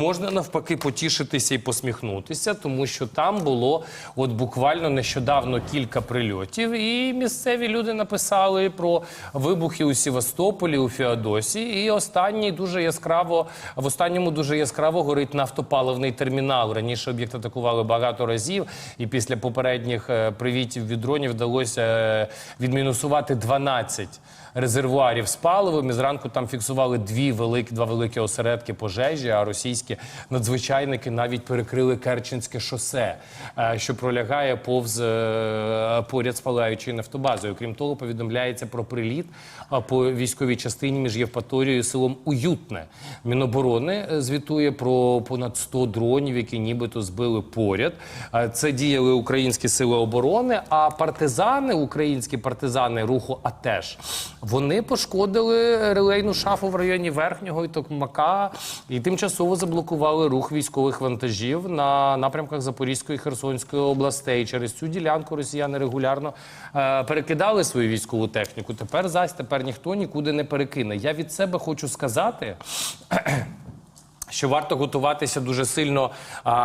Можна навпаки потішитися і посміхнутися, тому що там було от буквально нещодавно кілька прильотів, і місцеві люди написали про вибухи у Севастополі, у Феодосії. І останній дуже яскраво в останньому дуже яскраво горить нафтопаливний термінал. Раніше об'єкт атакували багато разів, і після попередніх е, привітів від дронів вдалося е, відмінусувати 12 резервуарів з паливом. І зранку там фіксували дві великі, два великі осередки пожежі, а російські надзвичайники навіть перекрили Керченське шосе, е, що пролягає повз е, поряд з палаючою нафтобазою. Крім того, повідомляється про приліт е, по військовій частині між Євпаторією і селом Уютне. Міноборони звітує про понад 100 дронів, які нібито збили поряд. Це діяли українські сили оборони. А партизани, українські партизани руху АТЕШ, вони пошкодили релейну шафу в районі верхнього і Токмака і тимчасово заблокували рух військових вантажів на напрямках Запорізької і Херсонської областей. Через цю ділянку росіяни регулярно е, перекидали свою військову техніку. Тепер зась тепер ніхто нікуди не перекине. Я від себе хочу сказати. Що варто готуватися дуже сильно